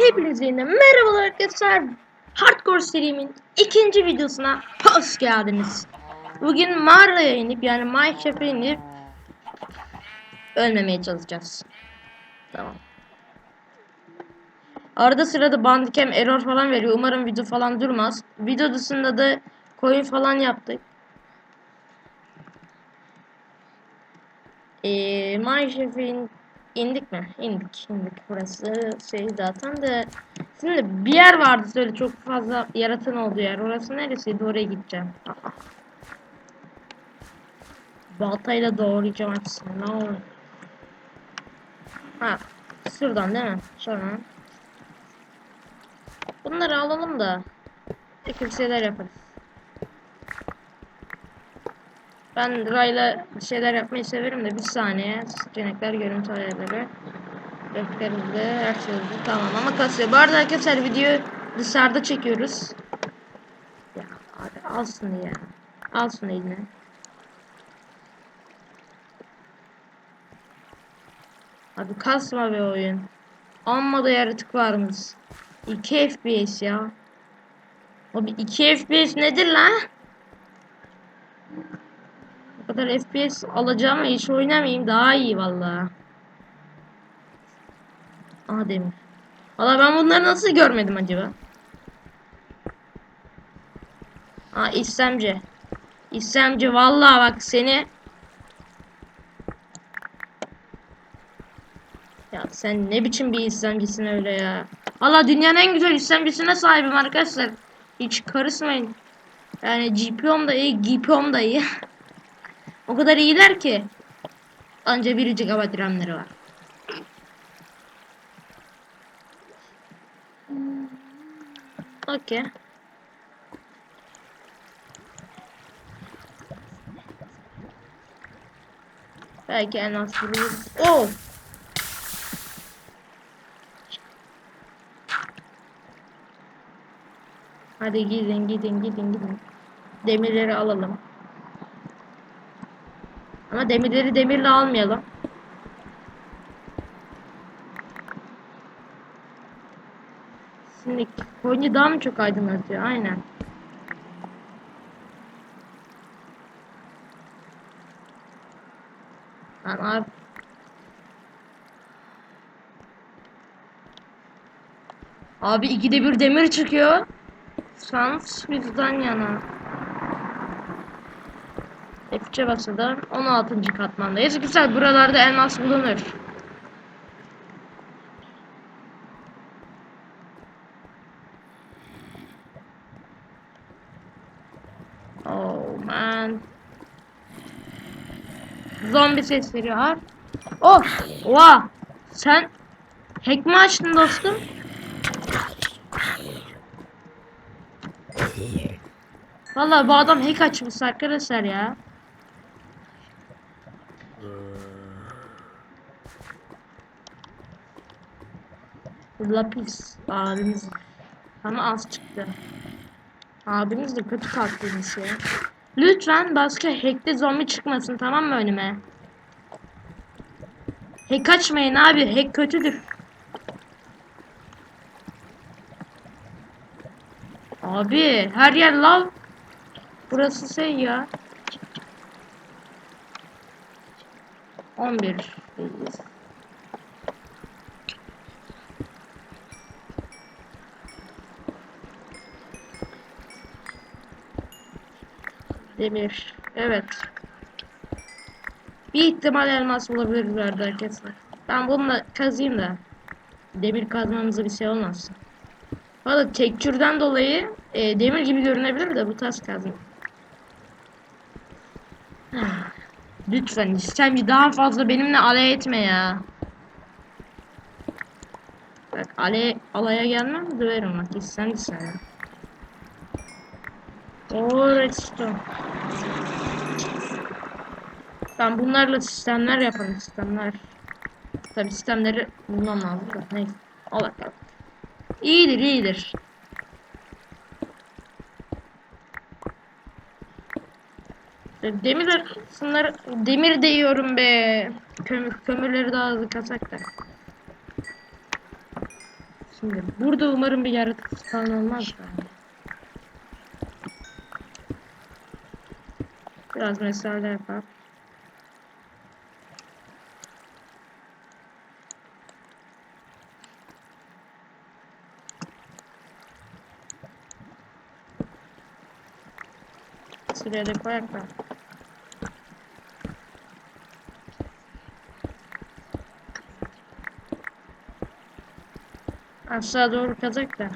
Hepinize yine merhabalar arkadaşlar. Hardcore serimin ikinci videosuna hoş geldiniz. Bugün mağaraya inip yani Minecraft'a inip ölmemeye çalışacağız. Tamam. Arada sırada bandicam error falan veriyor. Umarım video falan durmaz. Video dışında da coin falan yaptık. Eee Minecraft'in indik mi? İndik, indik. Burası şey zaten de. Şimdi bir yer vardı böyle çok fazla yaratan olduğu yer. Orası neresiydi? Oraya gideceğim. Baltayla doğrayacağım hepsini. Ne olur. Ha, şuradan değil mi? Sonra. Bunları alalım da. Bir şeyler yaparız. Ben Ray'la şeyler yapmayı severim de bir saniye. Seçenekler, görüntü ayarları. Grafikler hızlı, her şey hızlı. Tamam ama kasıyor. Bu arada arkadaşlar videoyu dışarıda çekiyoruz. Ya abi al şunu ya. Al şunu eline. Abi kasma be oyun. Amma da yaratık varmış. 2 FPS ya. Abi 2 FPS nedir lan? Kadar FPS alacağım hiç oynamayayım daha iyi vallahi. Aha demir. Valla ben bunları nasıl görmedim acaba? Aa istemci. İstemci vallahi bak seni. Ya sen ne biçim bir istemcisin öyle ya. Valla dünyanın en güzel istemcisine sahibim arkadaşlar. Hiç karışmayın. Yani GPO'm da iyi, GPO'm da iyi. O kadar iyiler ki. Anca 1 GB RAM'leri var. Okey. Belki en az buluruz. Oh! Hadi gidin gidin gidin gidin. Demirleri alalım. Demirleri demirle almayalım. Şimdi Konya daha mı çok aydınlatıyor? Aynen. Abi. Abi ikide bir demir çıkıyor. Şans bizden yana. F3'e basıldı. 16. katmandayız. Güzel buralarda elmas bulunur. Oh man. Zombi sesleri var. Oh! Oha! Sen hack mi açtın dostum? Vallahi bu adam hack açmış arkadaşlar ya. Lapis abimiz. Ama az çıktı. Abimiz de kötü kalktıymış ya. Lütfen başka hackte zombi çıkmasın tamam mı önüme? Hack açmayın abi. Hack kötüdür. Abi her yer lav. Burası şey ya. 11 Demir. Evet. Bir ihtimal elmas bulabiliriz arkadaşlar. Ben bununla kazayım da. Demir kazmamıza bir şey olmasın. Valla tekçürden dolayı e, demir gibi görünebilir de bu taş kazma. Lütfen sen daha fazla benimle alay etme ya. Bak alay, alaya gelmem döverim bak istem sana. Oo redstone. Ben bunlarla sistemler yaparım sistemler. Tabi sistemleri bulmam lazım da neyse. Al bakalım. İyidir iyidir. Demir şunları demir değiyorum be. Kömür kömürleri daha hızlı kasak da. Şimdi burada umarım bir yaratık falan olmaz da. Biraz mesele yapar. Sıraya da koyak da. Aşağı doğru kazak da.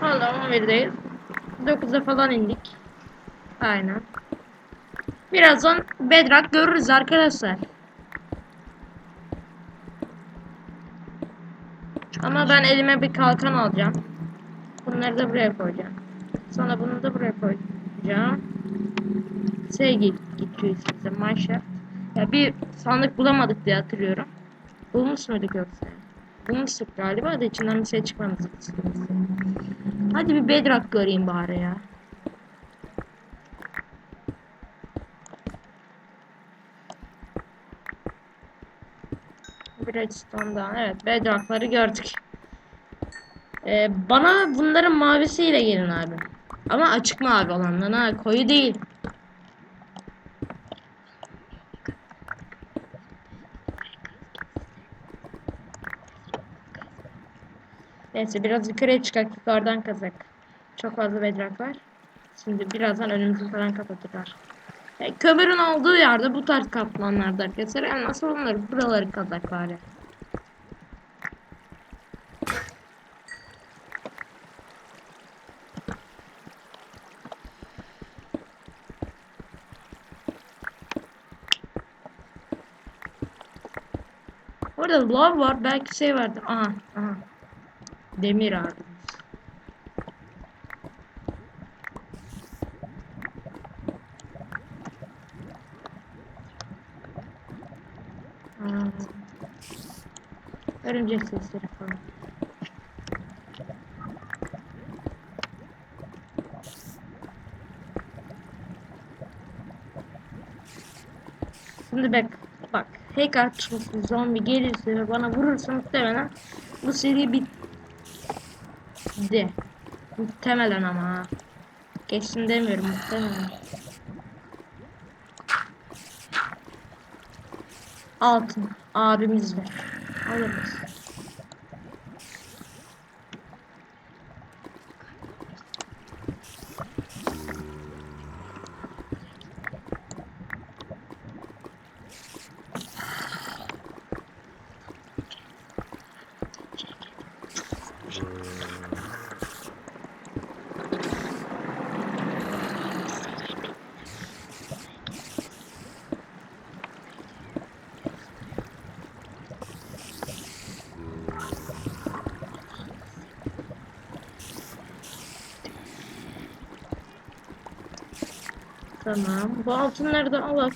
Hala 11'deyiz. 9'a falan indik. Aynen. Birazdan Bedrock görürüz arkadaşlar. Ama ben elime bir kalkan alacağım. Bunları da buraya koyacağım. Sonra bunu da buraya koyacağım. Sevgi geçiyor size Mineshaft. Ya bir sandık bulamadık diye hatırlıyorum. Bulmuş muyduk yoksa? Bulmuştuk galiba da içinden bir şey çıkmamıştı. Hadi bir bedrock göreyim bari ya. Redstone'dan evet bedrock'ları gördük. Ee, bana bunların mavisiyle gelin abi. Ama açık mavi olandan ha koyu değil. Neyse biraz yukarıya çıkak yukarıdan kazak. Çok fazla bedrock var. Şimdi birazdan önümüzü falan kapatırlar. E, kömürün olduğu yerde bu tarz kaplanlarda arkadaşlar en nasıl onları buraları kazak bari. Orada lav var belki şey vardı. Aha aha. Demir abi. Örümcek sesleri falan. Şimdi bak, bak, hacker çıkmışsın zombi gelirse ve bana vurursa muhtemelen bu seri bitti. Muhtemelen ama ha. Kesin demiyorum muhtemelen. Altın abimiz ver. Alırız. Tamam. Bu altınları da alalım.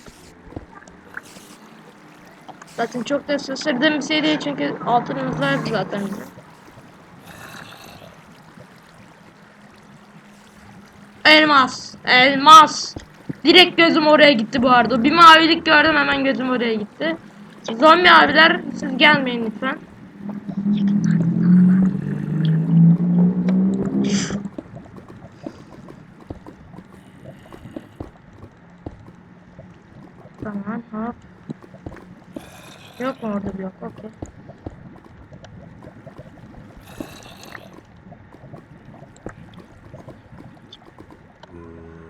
Zaten çok da şaşırdığım bir şey değil çünkü altınımız vardı zaten. Elmas. Elmas. Direkt gözüm oraya gitti bu arada. Bir mavilik gördüm hemen gözüm oraya gitti. Zombi abiler siz gelmeyin lütfen. Tamam hop. Yok mu orada blok? Okey.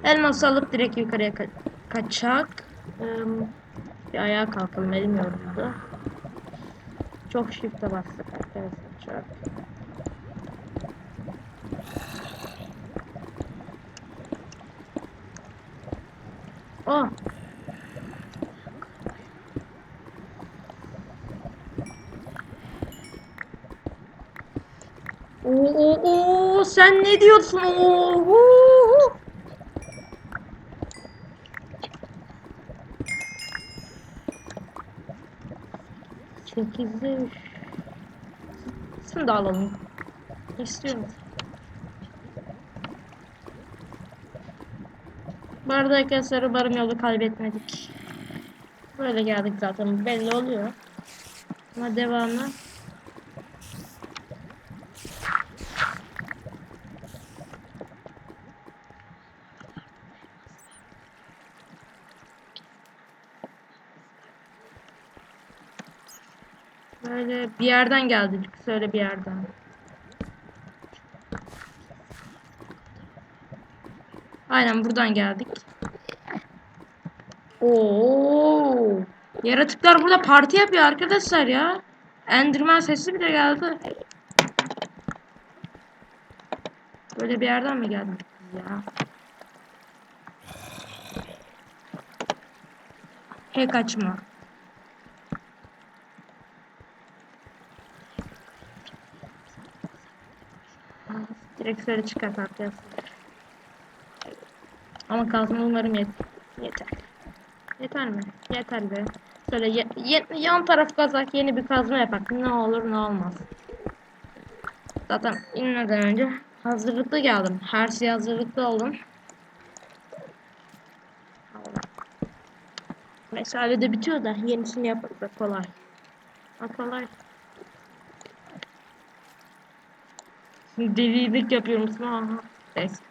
Elmas alıp direkt yukarıya ka kaçak. Ee, bir ayağa kalkalım elim yoruldu. Çok shift'e bastık arkadaşlar çok. Oh. Oo, oo, oo, sen ne diyorsun? Oo, oo. Sekizde üç. Şunu da alalım. İstiyor musun? Bu arada arkadaşlar umarım yolu kaybetmedik. Böyle geldik zaten belli oluyor. Ama devamlı. Böyle bir yerden geldik. Söyle bir yerden. Aynen buradan geldik. Oo! Yaratıklar burada parti yapıyor arkadaşlar ya. Enderman sesi bile geldi. Böyle bir yerden mi geldik ya? He kaçma. Direkt şöyle çıkart arkadaşlar. Ama kalsın umarım yet yeter. Yeter mi? Yeter be. Şöyle yan taraf kazak yeni bir kazma yapak. Ne olur ne olmaz. Zaten inmeden önce hazırlıklı geldim. Her şey hazırlıklı oldum. Mesale de bitiyor da yenisini yaparız da kolay. Kolay. Delilik yapıyor musun? Aha. Neyse.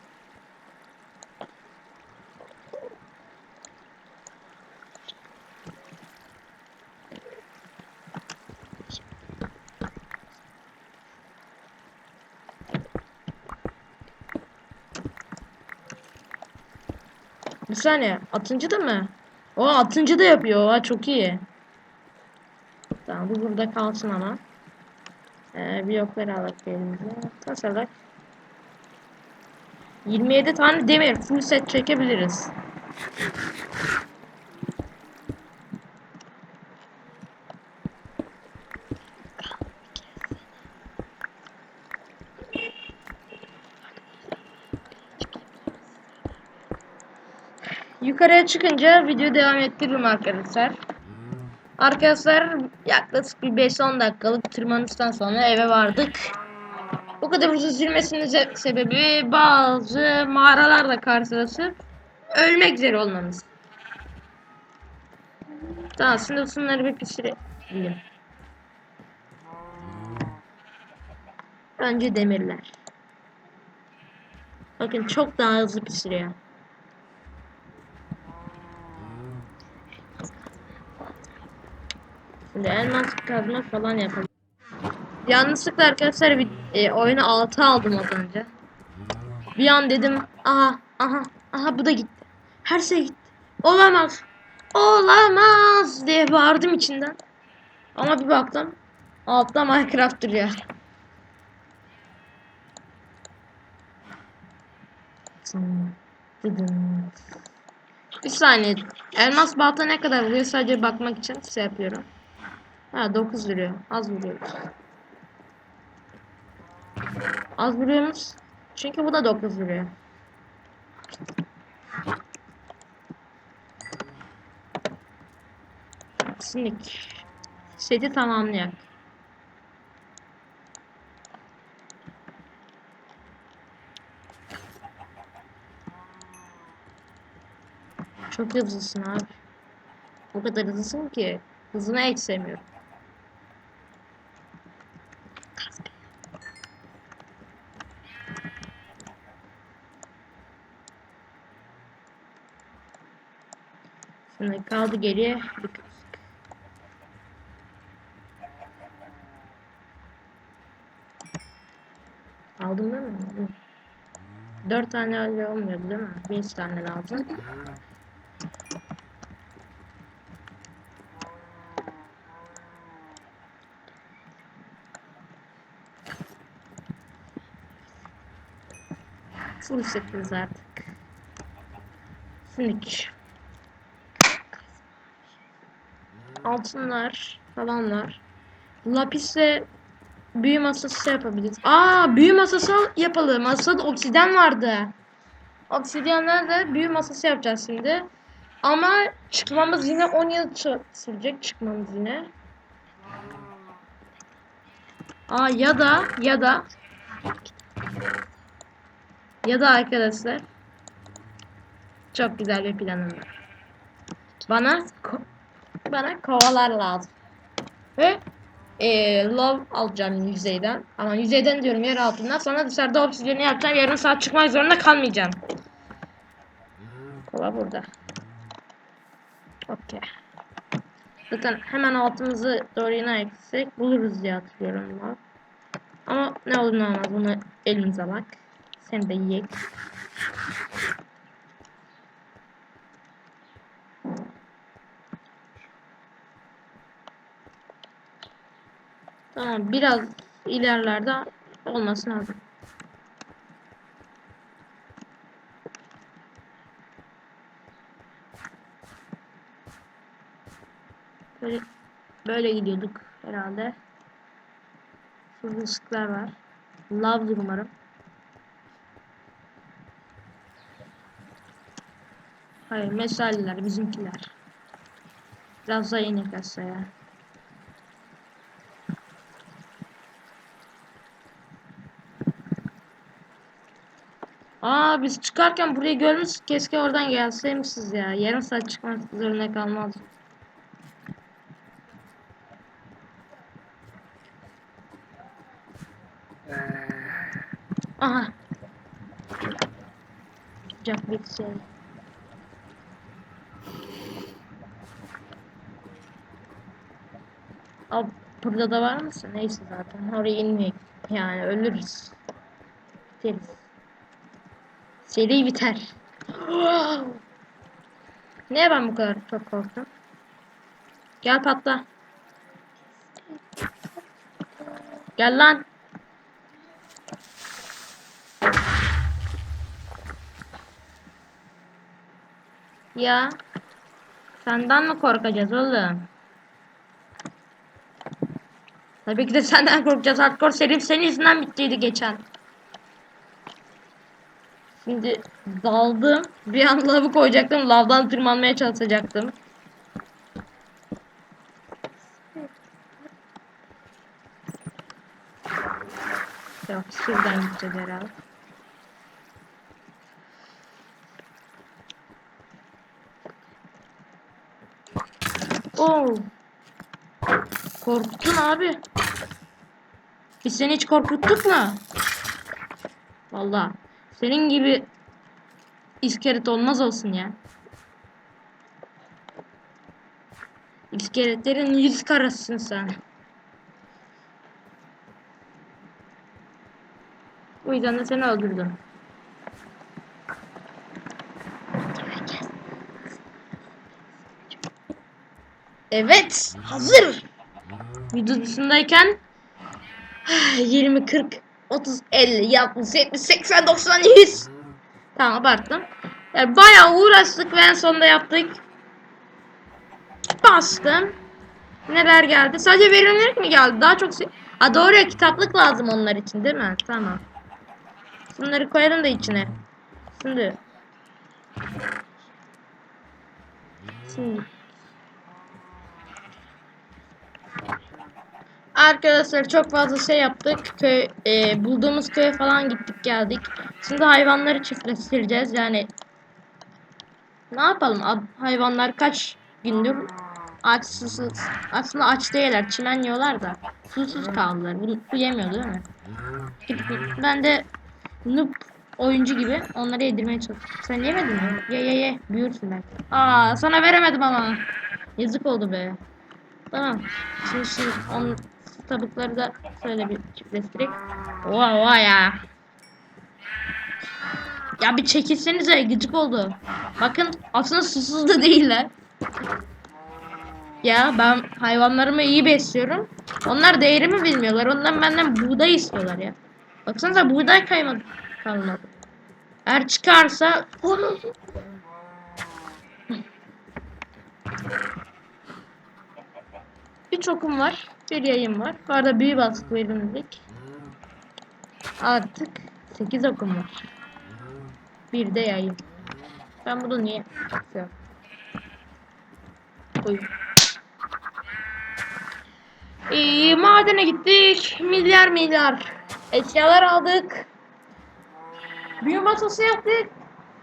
Bir saniye. Atıncı da mı? O atıncı da yapıyor. Aa, çok iyi. Tamam bu burada kalsın ama. Ee, blokları alalım elimize. Tasalak. 27 tane demir full set çekebiliriz. Yukarıya çıkınca video devam ettiririm arkadaşlar. Arkadaşlar yaklaşık bir 5-10 dakikalık tırmanıştan sonra eve vardık. Bu kadar uzun sürmesinin se- sebebi bazı mağaralarla karşılaşıp ölmek üzere olmamız. Tamam şimdi şunları bir pişirelim. Önce demirler. Bakın çok daha hızlı pişiriyor. Şimdi elmas kazma falan yapalım. Yanlışlıkla arkadaşlar bir e, oyunu 6 aldım az önce. Bir an dedim aha aha aha bu da gitti. Her şey gitti. Olamaz. Olamaz diye bağırdım içinden. Ama bir baktım altta Minecraft duruyor. Bir saniye. Elmas balta ne kadar vuruyor? Sadece bakmak için şey yapıyorum. Ha 9 vuruyor. Az vuruyoruz. Az vuruyoruz. Çünkü bu da 9 vuruyor. Sinik. Seti tamamlayak. Çok hızlısın abi. O kadar hızlısın ki hızına hiç sevmiyorum. Kaldı geriye bir. Aldın değil mi? Dört tane öyle olmuyordu değil mi? Beş tane lazım. Full setiz artık. Sinik. Altınlar falan var. Lapisle büyü masası yapabiliriz. Aa büyü masası yapalım. Masada obsidyen vardı. Obsidyenlerle büyü masası yapacağız şimdi. Ama çıkmamız yine 10 yıl sürecek çıkmamız yine. Aa ya da ya da ya da arkadaşlar çok güzel bir planım var. Bana bana kovalar lazım. Ve eee love alacağım yüzeyden. Ama yüzeyden diyorum yer altından. Sonra dışarıda obsidiyeni yapacağım. Yarım saat çıkmak zorunda kalmayacağım. Kova burada. Okey. Zaten hemen altımızı doğru inersek buluruz diye hatırlıyorum ben. Ama ne olur ne olmaz bunu elimize alak. Sen de yiyek. Tamam biraz ilerlerde olması lazım. Böyle böyle gidiyorduk herhalde. Şurada ışıklar var. Love'dur umarım. Hayır mesailer bizimkiler. Biraz daha inek aşağıya. Aa biz çıkarken burayı görmüş keşke oradan gelseymişiz ya. Yarım saat çıkmak zorunda kalmaz. Aha. Jack bir şey. Burada da var mısın? Neyse zaten oraya inmeyek. Yani ölürüz. Biteriz. Seri biter. Niye ben bu kadar çok korktum? Gel patla. Gel lan. Ya. Senden mi korkacağız oğlum? Tabii ki de senden korkacağız. Hardcore serim senin yüzünden bittiydi geçen. Şimdi daldım. Bir an lavı koyacaktım. Lavdan tırmanmaya çalışacaktım. Yok şuradan gideceğiz herhalde. Oo. Korktun abi. Biz seni hiç korkuttuk mu? Vallahi senin gibi iskelet olmaz olsun ya. İskeletlerin yüz karasısın sen. O yüzden de seni öldürdüm. Evet, hazır. Videosundayken 20, 40, 30, 50, 60, 70, 80, 90, 100. Tamam abarttım. Yani bayağı uğraştık ve en sonunda yaptık. Bastım. Neler geldi? Sadece verimlilik mi geldi? Daha çok... se- Ha doğru ya kitaplık lazım onlar için değil mi? Tamam. Bunları koyalım da içine. Şimdi. Şimdi. Arkadaşlar çok fazla şey yaptık. Köy, e, bulduğumuz köye falan gittik geldik. Şimdi hayvanları çiftleştireceğiz. Yani ne yapalım? Hayvanlar kaç gündür aç susuz. Aslında aç değiller. Çimen yiyorlar da. Susuz kaldılar. Bunu su yemiyor değil mi? Ben de noob oyuncu gibi onları yedirmeye çalışıyorum. Sen yemedin mi? Ye ye ye. Büyürsün belki. Aa sana veremedim ama. Yazık oldu be. Tamam. Şimdi şimdi on tabukları da şöyle bir çiftleştirek. Oha oha ya. Ya bir çekilsenize gıcık oldu. Bakın aslında susuz da değiller. Ya ben hayvanlarımı iyi besliyorum. Onlar değerimi bilmiyorlar. Ondan benden buğday istiyorlar ya. Baksanıza buğday kaymadı. Kalmadı. Eğer çıkarsa bir çokum var. Bir yayım var. Bu arada büyü baskı verimlilik. Artık 8 okum var. Bir de yayım. Ben bunu niye yapıyorum? Ee, madene gittik. Milyar milyar eşyalar aldık. Büyü masası yaptık.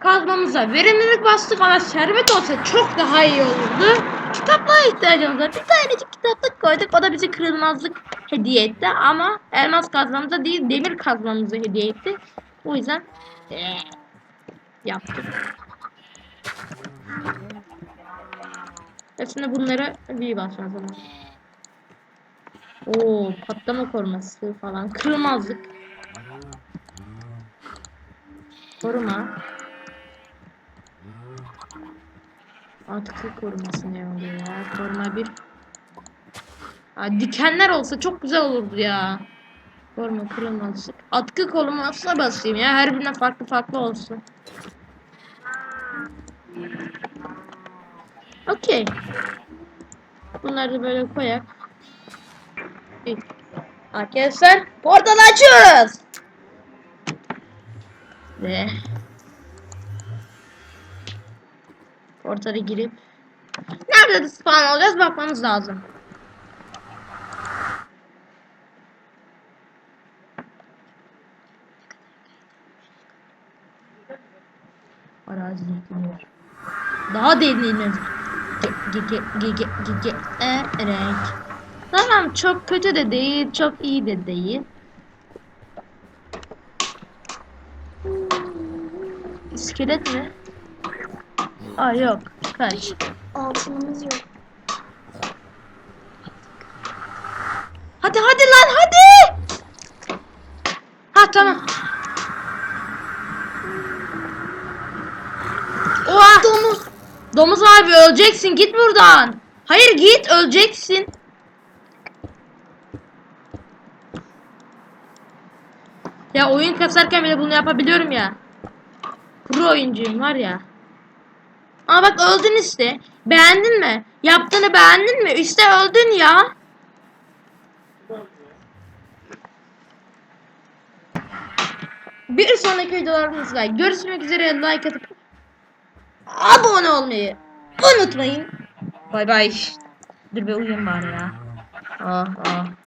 Kazmamıza verimlilik bastık ama şerbet olsa çok daha iyi olurdu. Kitaplığa ihtiyacımız var. Bir tanecik kitaplık koyduk. O da bize kırılmazlık hediye etti. Ama elmas kazmamıza değil demir kazmamızı hediye etti. O yüzden eee, yaptık. Hepsine bunları bir basacağız ama. Oo patlama koruması falan. Kırılmazlık. Koruma. Atkı koruması ne oluyor ya? Koruma bir. Ha, dikenler olsa çok güzel olurdu ya. Koruma kırılmazlık. Atkı korumasına basayım ya. Her birine farklı farklı olsun. Okey. Bunları böyle koyak. İyi. Arkadaşlar portal açıyoruz. Ve portala girip nerede spawn olacağız bakmamız lazım. Arazi yükleniyor. Daha derinliğine ge ge ge ge ge ge e renk. Tamam çok kötü de değil, çok iyi de değil. İskelet mi? Aa yok. Kaç. Altınımız yok. Hadi hadi lan hadi. Ha tamam. Oha. Domuz. Domuz abi öleceksin git buradan. Hayır git öleceksin. Ya oyun kasarken bile bunu yapabiliyorum ya. Pro oyuncuyum var ya. Aa bak öldün işte. Beğendin mi? Yaptığını beğendin mi? İşte öldün ya. Bir sonraki videolarımızda görüşmek üzere like atıp abone olmayı unutmayın. Bay bay. Dur be uyuyayım bari ya. Ah ah.